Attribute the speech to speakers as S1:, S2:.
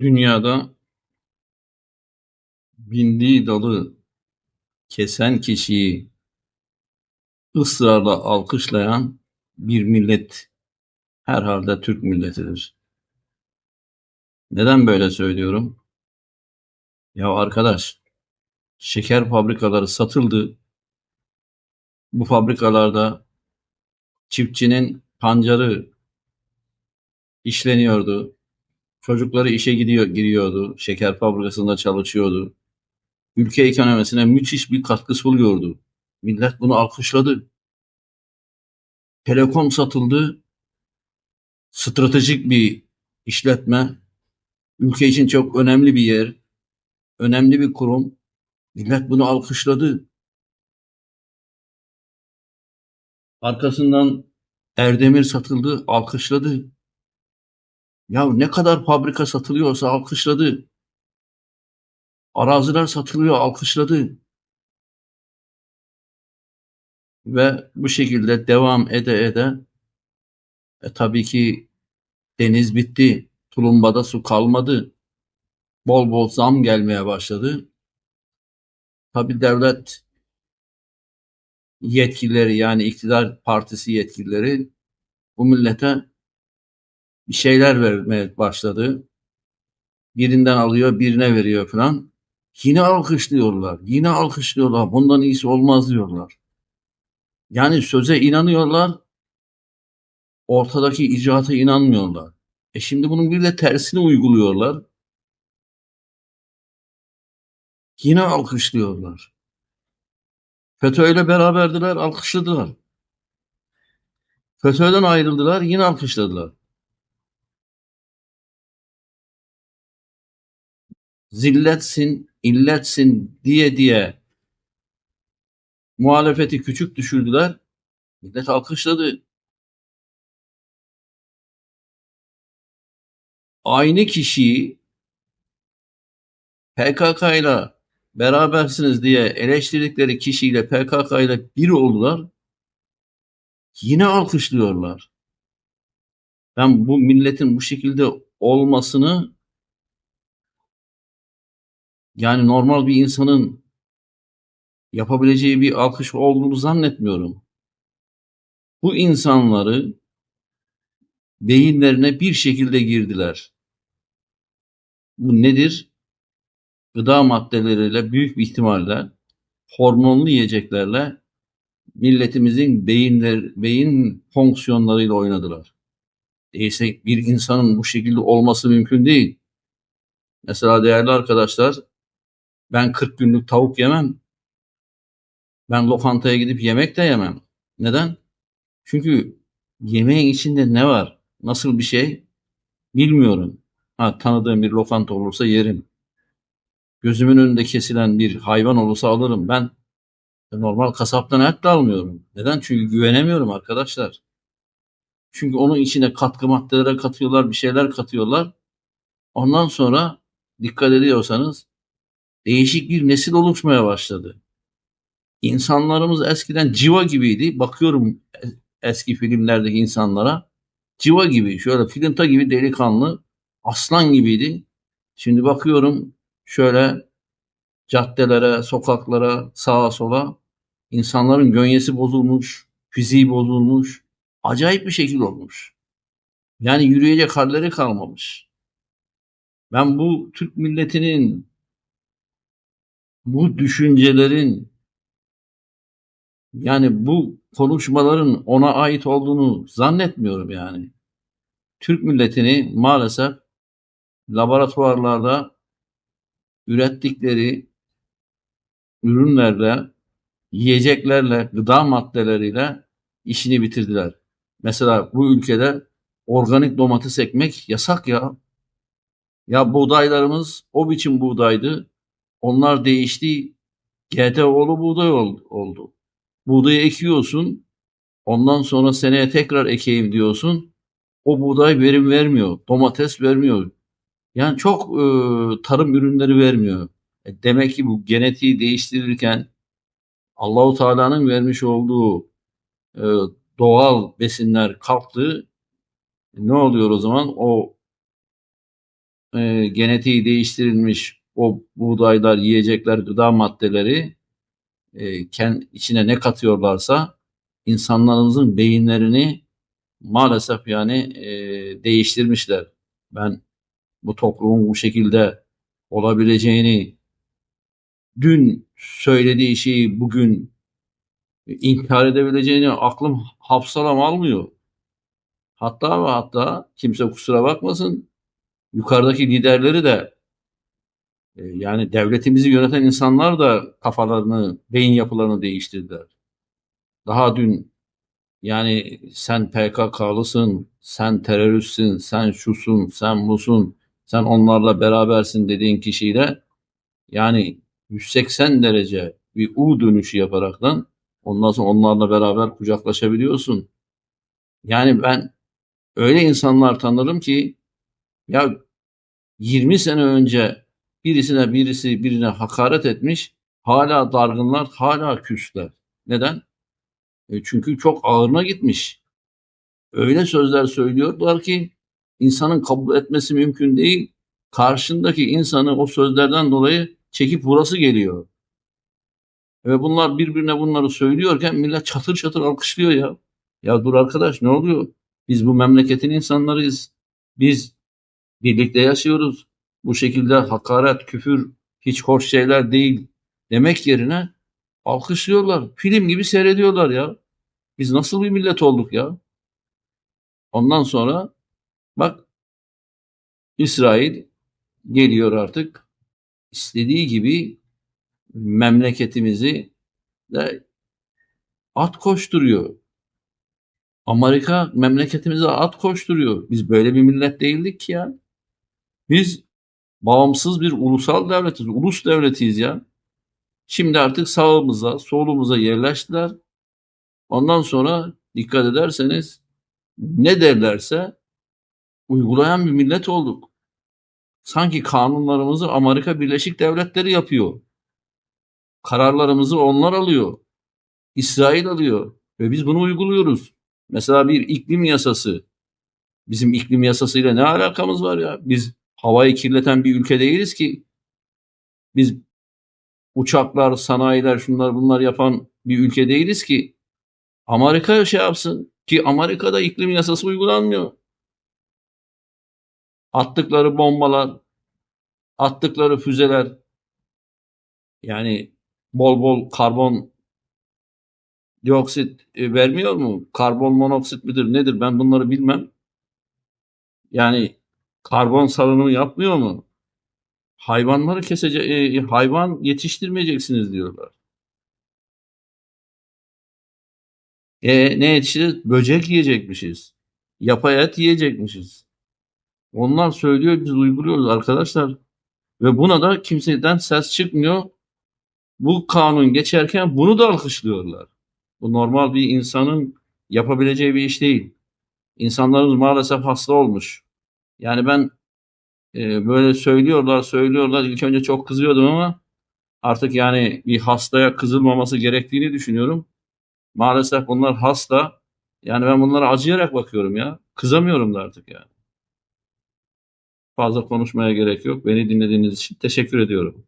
S1: Dünyada bindiği dalı kesen kişiyi ısrarla alkışlayan bir millet herhalde Türk milletidir. Neden böyle söylüyorum? Ya arkadaş, şeker fabrikaları satıldı. Bu fabrikalarda çiftçinin pancarı işleniyordu. Çocukları işe gidiyor, giriyordu. Şeker fabrikasında çalışıyordu. Ülke ekonomisine müthiş bir katkısı oluyordu. Millet bunu alkışladı. Telekom satıldı. Stratejik bir işletme. Ülke için çok önemli bir yer. Önemli bir kurum. Millet bunu alkışladı. Arkasından Erdemir satıldı, alkışladı. Ya ne kadar fabrika satılıyorsa alkışladı. Araziler satılıyor, alkışladı. Ve bu şekilde devam ede ede e, tabii ki deniz bitti. Tulumbada su kalmadı. Bol bol zam gelmeye başladı. Tabii devlet yetkilileri yani iktidar partisi yetkilileri bu millete bir şeyler vermeye başladı. Birinden alıyor, birine veriyor falan. Yine alkışlıyorlar, yine alkışlıyorlar. Bundan iyisi olmaz diyorlar. Yani söze inanıyorlar, ortadaki icraata inanmıyorlar. E şimdi bunun bir de tersini uyguluyorlar. Yine alkışlıyorlar. FETÖ'yle beraberdiler, alkışladılar. FETÖ'den ayrıldılar, yine alkışladılar. Zilletsin, illetsin diye diye muhalefeti küçük düşürdüler. Millet alkışladı. Aynı kişiyi PKK ile berabersiniz diye eleştirdikleri kişiyle PKK ile bir oldular. Yine alkışlıyorlar. Ben bu milletin bu şekilde olmasını yani normal bir insanın yapabileceği bir alkış olduğunu zannetmiyorum. Bu insanları beyinlerine bir şekilde girdiler. Bu nedir? Gıda maddeleriyle büyük bir ihtimalle hormonlu yiyeceklerle milletimizin beyinler, beyin fonksiyonlarıyla oynadılar. Değilse bir insanın bu şekilde olması mümkün değil. Mesela değerli arkadaşlar ben 40 günlük tavuk yemem. Ben lokantaya gidip yemek de yemem. Neden? Çünkü yemeğin içinde ne var? Nasıl bir şey? Bilmiyorum. Ha, tanıdığım bir lokanta olursa yerim. Gözümün önünde kesilen bir hayvan olursa alırım. Ben normal kasaptan et de almıyorum. Neden? Çünkü güvenemiyorum arkadaşlar. Çünkü onun içine katkı maddeleri katıyorlar, bir şeyler katıyorlar. Ondan sonra dikkat ediyorsanız değişik bir nesil oluşmaya başladı. İnsanlarımız eskiden civa gibiydi. Bakıyorum eski filmlerdeki insanlara. Civa gibi, şöyle filinta gibi delikanlı, aslan gibiydi. Şimdi bakıyorum şöyle caddelere, sokaklara, sağa sola insanların gönyesi bozulmuş, fiziği bozulmuş, acayip bir şekil olmuş. Yani yürüyecek halleri kalmamış. Ben bu Türk milletinin bu düşüncelerin yani bu konuşmaların ona ait olduğunu zannetmiyorum yani. Türk milletini maalesef laboratuvarlarda ürettikleri ürünlerle, yiyeceklerle, gıda maddeleriyle işini bitirdiler. Mesela bu ülkede organik domates ekmek yasak ya. Ya buğdaylarımız o biçim buğdaydı. Onlar değişti. GTO'lu buğday oldu. Buğdayı ekiyorsun. Ondan sonra seneye tekrar ekeyim diyorsun. O buğday verim vermiyor. Domates vermiyor. Yani çok e, tarım ürünleri vermiyor. E, demek ki bu genetiği değiştirirken Allahu Teala'nın vermiş olduğu e, doğal besinler kalktı. E, ne oluyor o zaman? O e, genetiği değiştirilmiş o buğdaylar, yiyecekler, gıda maddeleri e, ken, içine ne katıyorlarsa insanlarımızın beyinlerini maalesef yani e, değiştirmişler. Ben bu toplumun bu şekilde olabileceğini dün söylediği şeyi bugün inkar edebileceğini aklım hafsalam almıyor. Hatta ve hatta kimse kusura bakmasın yukarıdaki liderleri de yani devletimizi yöneten insanlar da kafalarını, beyin yapılarını değiştirdiler. Daha dün yani sen PKK'lısın, sen teröristsin, sen şusun, sen busun, sen onlarla berabersin dediğin kişiyle yani 180 derece bir U dönüşü yaparaktan ondan sonra onlarla beraber kucaklaşabiliyorsun. Yani ben öyle insanlar tanırım ki ya 20 sene önce birisine birisi birine hakaret etmiş hala dargınlar hala küsler. Neden? E çünkü çok ağırına gitmiş. Öyle sözler söylüyorlar ki insanın kabul etmesi mümkün değil. Karşındaki insanı o sözlerden dolayı çekip vurası geliyor. Ve bunlar birbirine bunları söylüyorken millet çatır çatır alkışlıyor ya. Ya dur arkadaş ne oluyor? Biz bu memleketin insanlarıyız. Biz birlikte yaşıyoruz. Bu şekilde hakaret, küfür hiç hoş şeyler değil demek yerine alkışlıyorlar. Film gibi seyrediyorlar ya. Biz nasıl bir millet olduk ya? Ondan sonra bak İsrail geliyor artık istediği gibi memleketimizi de at koşturuyor. Amerika memleketimize at koşturuyor. Biz böyle bir millet değildik ki ya. Biz bağımsız bir ulusal devletiz. Ulus devletiyiz ya. Şimdi artık sağımıza, solumuza yerleştiler. Ondan sonra dikkat ederseniz ne derlerse uygulayan bir millet olduk. Sanki kanunlarımızı Amerika Birleşik Devletleri yapıyor. Kararlarımızı onlar alıyor. İsrail alıyor ve biz bunu uyguluyoruz. Mesela bir iklim yasası. Bizim iklim yasasıyla ne alakamız var ya? Biz havayı kirleten bir ülke değiliz ki. Biz uçaklar, sanayiler, şunlar bunlar yapan bir ülke değiliz ki. Amerika şey yapsın ki Amerika'da iklim yasası uygulanmıyor. Attıkları bombalar, attıkları füzeler yani bol bol karbon dioksit e, vermiyor mu? Karbon monoksit midir nedir ben bunları bilmem. Yani karbon salınımı yapmıyor mu? Hayvanları kesecek, e, hayvan yetiştirmeyeceksiniz diyorlar. E ne yetiştireceğiz? Böcek yiyecekmişiz. Yapay et yiyecekmişiz. Onlar söylüyor biz uyguluyoruz arkadaşlar. Ve buna da kimseden ses çıkmıyor. Bu kanun geçerken bunu da alkışlıyorlar. Bu normal bir insanın yapabileceği bir iş değil. İnsanlarımız maalesef hasta olmuş. Yani ben e, böyle söylüyorlar söylüyorlar. İlk önce çok kızıyordum ama artık yani bir hastaya kızılmaması gerektiğini düşünüyorum. Maalesef bunlar hasta. Yani ben bunlara acıyarak bakıyorum ya. Kızamıyorum da artık yani. Fazla konuşmaya gerek yok. Beni dinlediğiniz için teşekkür ediyorum.